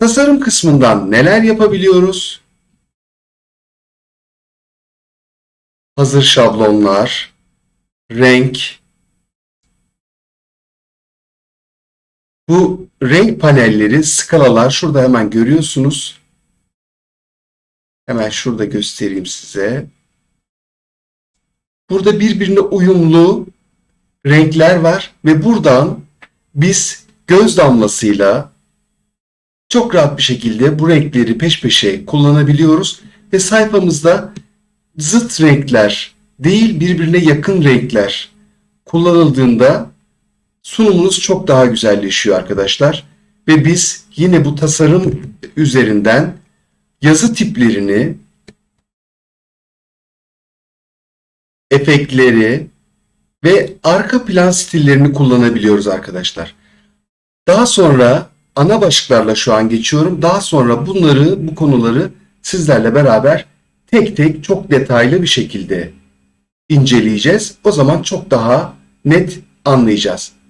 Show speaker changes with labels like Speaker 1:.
Speaker 1: Tasarım kısmından neler yapabiliyoruz? Hazır şablonlar, renk. Bu renk panelleri, skalalar şurada hemen görüyorsunuz. Hemen şurada göstereyim size. Burada birbirine uyumlu renkler var ve buradan biz göz damlasıyla çok rahat bir şekilde bu renkleri peş peşe kullanabiliyoruz ve sayfamızda zıt renkler değil birbirine yakın renkler kullanıldığında sunumunuz çok daha güzelleşiyor arkadaşlar. Ve biz yine bu tasarım üzerinden yazı tiplerini, efektleri ve arka plan stillerini kullanabiliyoruz arkadaşlar. Daha sonra ana başlıklarla şu an geçiyorum. Daha sonra bunları, bu konuları sizlerle beraber tek tek çok detaylı bir şekilde inceleyeceğiz. O zaman çok daha net anlayacağız.